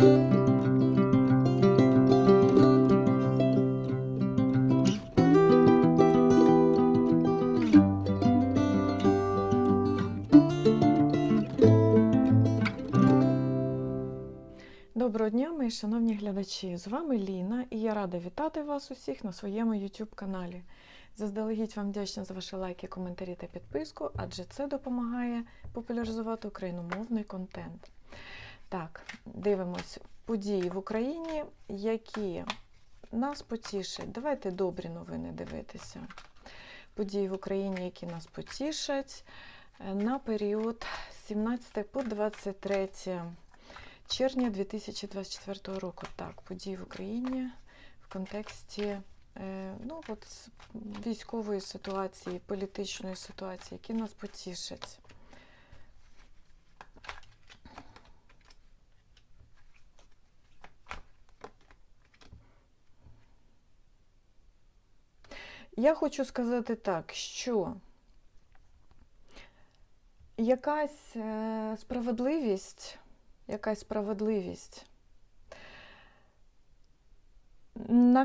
Доброго дня, мої шановні глядачі! З вами Ліна і я рада вітати вас усіх на своєму YouTube каналі. Заздалегідь вам вдячна за ваші лайки, коментарі та підписку, адже це допомагає популяризувати україномовний контент. Так, дивимось події в Україні, які нас потішать. Давайте добрі новини дивитися. Події в Україні, які нас потішать е, на період 17 по 23 червня 2024 року. Так, події в Україні в контексті е, ну, от, військової ситуації, політичної ситуації, які нас потішать. Я хочу сказати так, що якась е, справедливість якась справедливість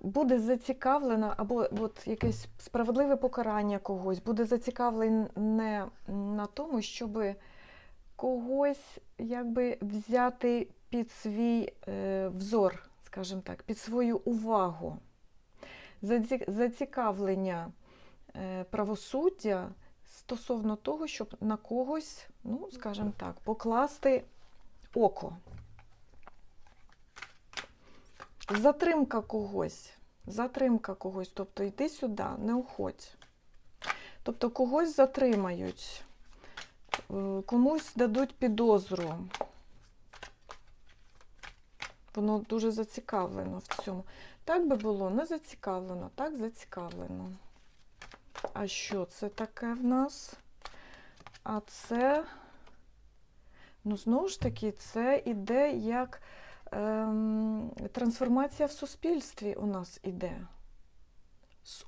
буде зацікавлена, або от якесь справедливе покарання когось, буде зацікавлене на тому, щоб когось якби взяти під свій е, взор, скажімо так, під свою увагу. Заці- Зацікавлення е, правосуддя стосовно того, щоб на когось, ну, скажімо так, покласти око. Затримка когось. Затримка когось. Тобто йди сюди, не уходь. Тобто когось затримають, е, комусь дадуть підозру. Воно дуже зацікавлено в цьому. Так би було не зацікавлено, так зацікавлено. А що це таке в нас? А це Ну, знову ж таки, це іде як ем, трансформація в суспільстві у нас іде.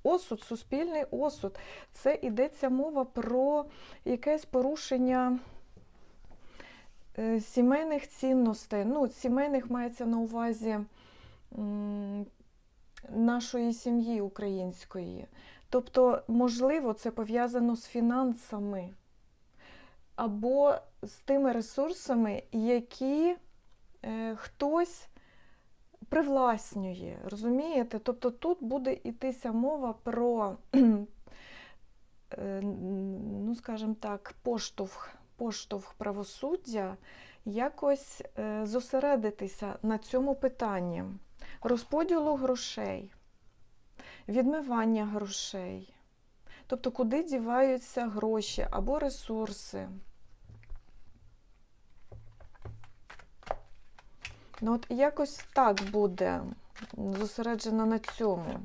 Осуд, суспільний осуд. Це йдеться мова про якесь порушення е, сімейних цінностей. Ну, сімейних мається на увазі нашої сім'ї української. Тобто, можливо, це пов'язано з фінансами або з тими ресурсами, які е, хтось привласнює. Розумієте? Тобто тут буде йтися мова про, е, ну, скажімо так, поштовх, поштовх правосуддя, якось е, зосередитися на цьому питанні розподілу грошей, відмивання грошей. Тобто, куди діваються гроші або ресурси. Ну, от якось так буде зосереджено на цьому.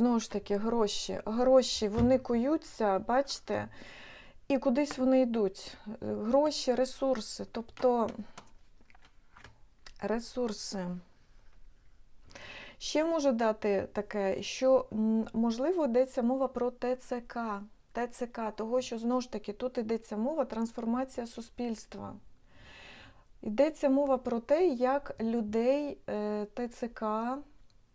Знову ж таки, гроші. Гроші, вони куються, бачите, і кудись вони йдуть. Гроші, ресурси, тобто ресурси. Ще можу дати таке, що можливо йдеться мова про ТЦК. ТЦК, того, що знову ж таки тут йдеться мова трансформація суспільства. Йдеться мова про те, як людей е, ТЦК,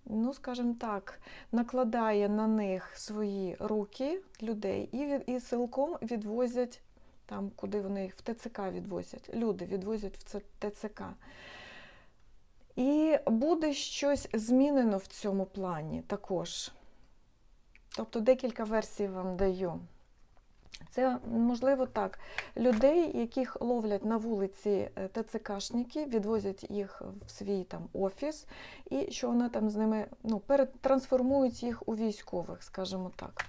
ну, скажімо так, накладає на них свої руки людей і, і силком відвозять там, куди вони їх в ТЦК відвозять. Люди відвозять в ТЦК. І буде щось змінено в цьому плані також. Тобто декілька версій вам даю. Це можливо так. Людей, яких ловлять на вулиці е, ТЦКшники, відвозять їх в свій там офіс, і що вони там з ними ну, перетрансформують їх у військових, скажімо так.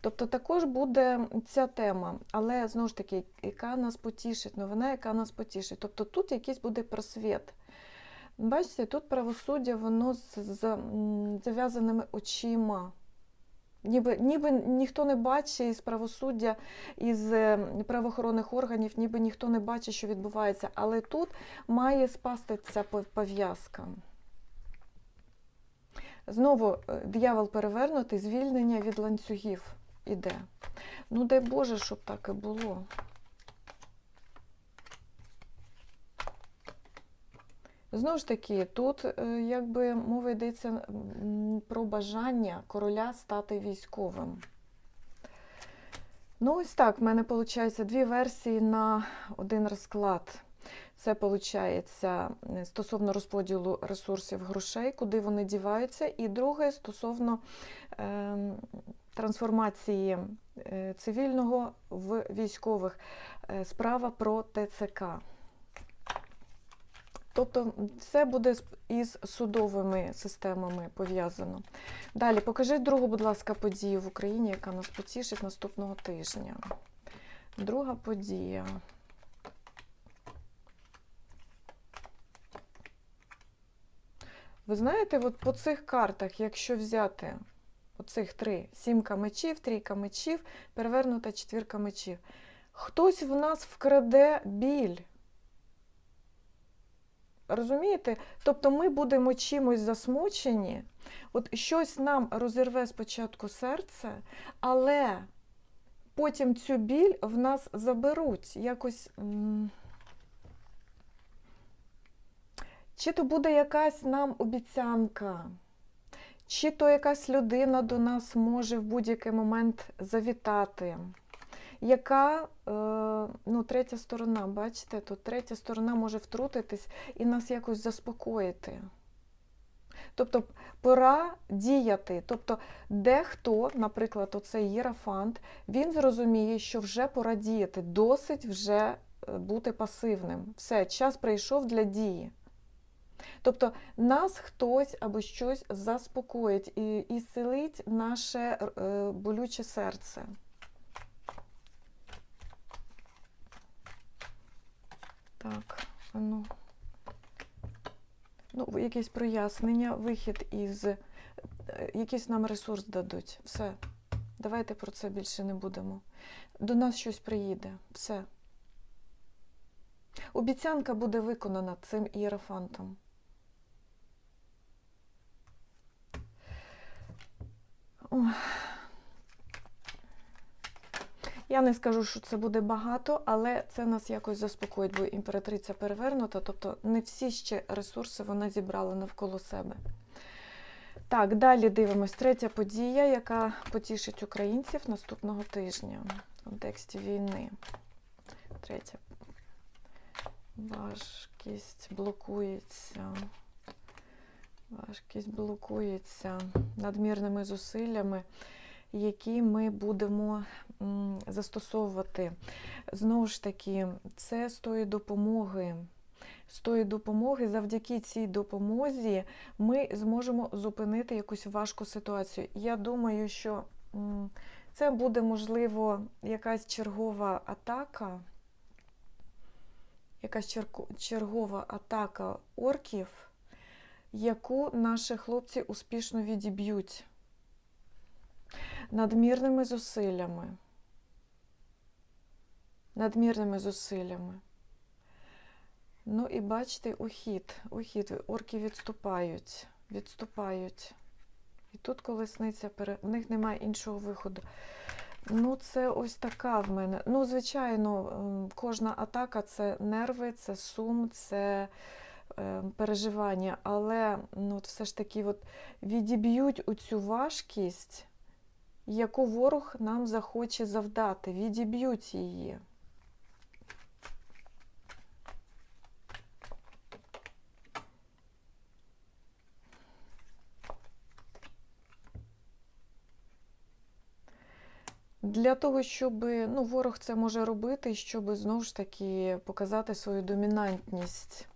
Тобто також буде ця тема, але знову ж таки, яка нас потішить, новина, яка нас потішить. Тобто тут якийсь буде просвіт. Бачите, тут правосуддя, воно з, з зав'язаними очима. Ніби, ніби ніхто не бачить із правосуддя, із е, правоохоронних органів, ніби ніхто не бачить, що відбувається. Але тут має спасти ця пов'язка. Знову диявол перевернутий, звільнення від ланцюгів іде. Ну, дай Боже, щоб так і було. Знову ж таки, тут е, якби мова йдеться про бажання короля стати військовим. Ну, ось так, в мене виходить дві версії на один розклад. Це виходить стосовно розподілу ресурсів грошей, куди вони діваються, і друге стосовно е, трансформації е, цивільного в військових. Е, справа про ТЦК. Тобто все буде із судовими системами пов'язано. Далі, покажіть другу, будь ласка, подію в Україні, яка нас потішить наступного тижня. Друга подія. Ви знаєте, от по цих картах, якщо взяти оцих три: сімка мечів, трійка мечів, перевернута четвірка мечів, хтось в нас вкраде біль. Розумієте? Тобто ми будемо чимось засмучені, от щось нам розірве спочатку серце, але потім цю біль в нас заберуть якось. Чи то буде якась нам обіцянка, чи то якась людина до нас може в будь-який момент завітати, яка, е, ну, третя сторона, бачите, тут третя сторона може втрутитись і нас якось заспокоїти. Тобто пора діяти. Тобто, дехто, наприклад, оцей Єрафант, він зрозуміє, що вже пора діяти, досить вже е, бути пасивним. Все, час прийшов для дії. Тобто нас хтось або щось заспокоїть і, і зцілить наше е, болюче серце. Так, ну. Ну, якесь прояснення, вихід із. е, Якийсь нам ресурс дадуть. Все. Давайте про це більше не будемо. До нас щось приїде. Все. Обіцянка буде виконана цим ієрофантом. Я не скажу, що це буде багато, але це нас якось заспокоїть, бо імператриця перевернута, тобто не всі ще ресурси вона зібрала навколо себе. Так, далі дивимось. Третя подія, яка потішить українців наступного тижня в контексті війни. Третя. Важкість блокується. Важкість блокується надмірними зусиллями, які ми будемо застосовувати. Знову ж таки, це з тої допомоги. З тої допомоги, завдяки цій допомозі, ми зможемо зупинити якусь важку ситуацію. Я думаю, що це буде, можливо, якась чергова атака, якась чергова атака орків, яку наші хлопці успішно відіб'ють надмірними зусиллями. Надмірними зусиллями. Ну і бачите, ухід, ухід, орки відступають, відступають. І тут колесниця, пере... в них немає іншого виходу. Ну, це ось така в мене. Ну, звичайно, кожна атака це нерви, це сум, це е, переживання. Але ну, от все ж таки от відіб'ють оцю важкість, яку ворог нам захоче завдати. Відіб'ють її. Для того, щоб ну, ворог це може робити, щоб знову ж таки показати свою домінантність.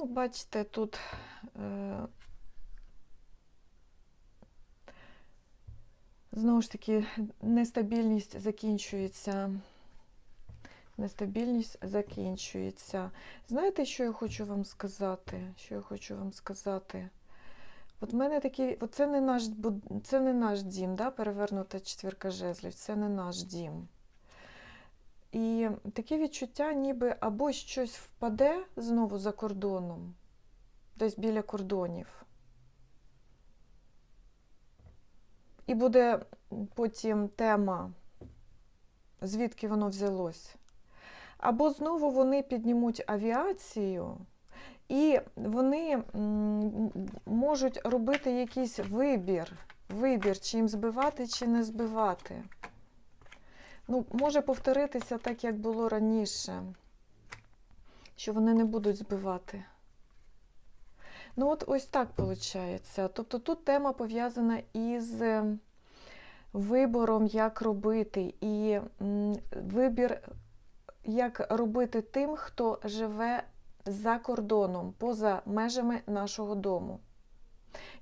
Ну, бачите, тут е, знову ж таки нестабільність закінчується. Нестабільність закінчується. Знаєте, що я хочу вам сказати? Що я хочу вам сказати? От в мене такий, от це не наш, це не наш дім, да? перевернута четвірка жезлів, це не наш дім. І таке відчуття, ніби або щось впаде знову за кордоном, десь біля кордонів. І буде потім тема, звідки воно взялось. Або знову вони піднімуть авіацію, і вони можуть робити якийсь вибір, вибір, чи їм збивати, чи не збивати. Ну, може повторитися так, як було раніше, що вони не будуть збивати. Ну, от ось так виходить. Тобто тут тема пов'язана із е, вибором, як робити, і вибір, як робити тим, хто живе за кордоном, поза межами нашого дому.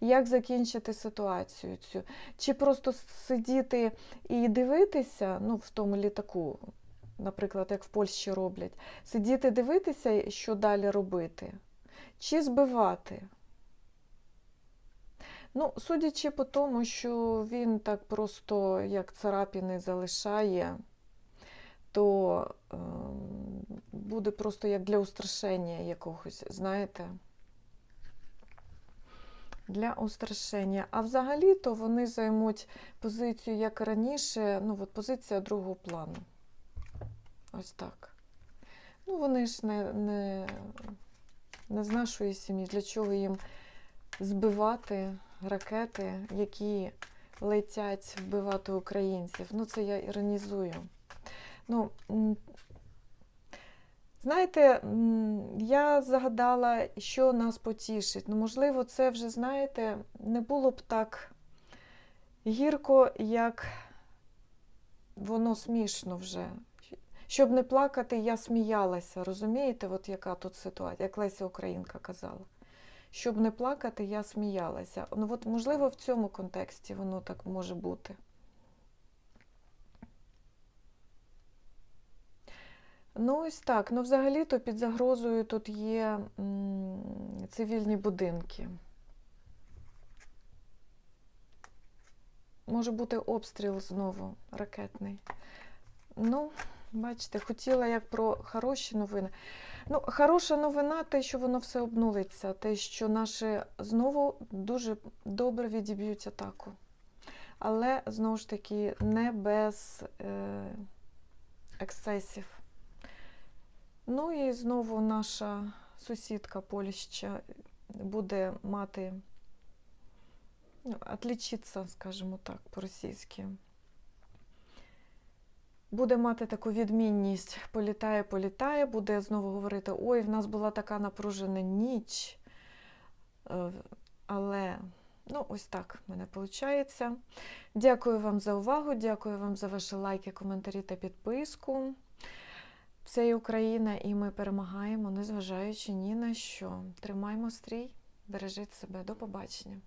Як закінчити ситуацію цю? Чи просто сидіти і дивитися, ну, в тому літаку, наприклад, як в Польщі роблять, сидіти дивитися, що далі робити, чи збивати? Ну, судячи по тому, що він так просто як царапіни залишає, то е, буде просто як для устрашення якогось, знаєте? Для устрашення. А взагалі-то вони займуть позицію, як раніше, ну, от позиція другого плану. Ось так. Ну, вони ж не, не, не з нашої сім'ї. Для чого їм збивати ракети, які летять вбивати українців? Ну, це я іронізую. Ну, Знаєте, я загадала, що нас потішить. Ну, можливо, це вже, знаєте, не було б так гірко, як воно смішно вже. Щоб не плакати, я сміялася. Розумієте, от яка тут ситуація, як Леся Українка казала. Щоб не плакати, я сміялася. Ну, от, можливо, в цьому контексті воно так може бути. Ну, ось так. Ну, взагалі-то під загрозою тут є м, цивільні будинки. Може бути обстріл знову ракетний. Ну, бачите, хотіла як про хороші новини. Ну, хороша новина, те, що воно все обнулиться, те, що наші знову дуже добре відіб'ють атаку. Але знову ж таки не без е, ексцесів. Ну і знову наша сусідка Польща буде мати, ну, отлічитися, скажімо так, по-російськи. Буде мати таку відмінність, політає, політає, буде знову говорити: ой, в нас була така напружена ніч. Е, Але, ну, ось так в мене виходить. Дякую вам за увагу, дякую вам за ваші лайки, коментарі та підписку. Це і Україна, і ми перемагаємо, незважаючи ні на що. Тримаймо стрій, бережіть себе. До побачення.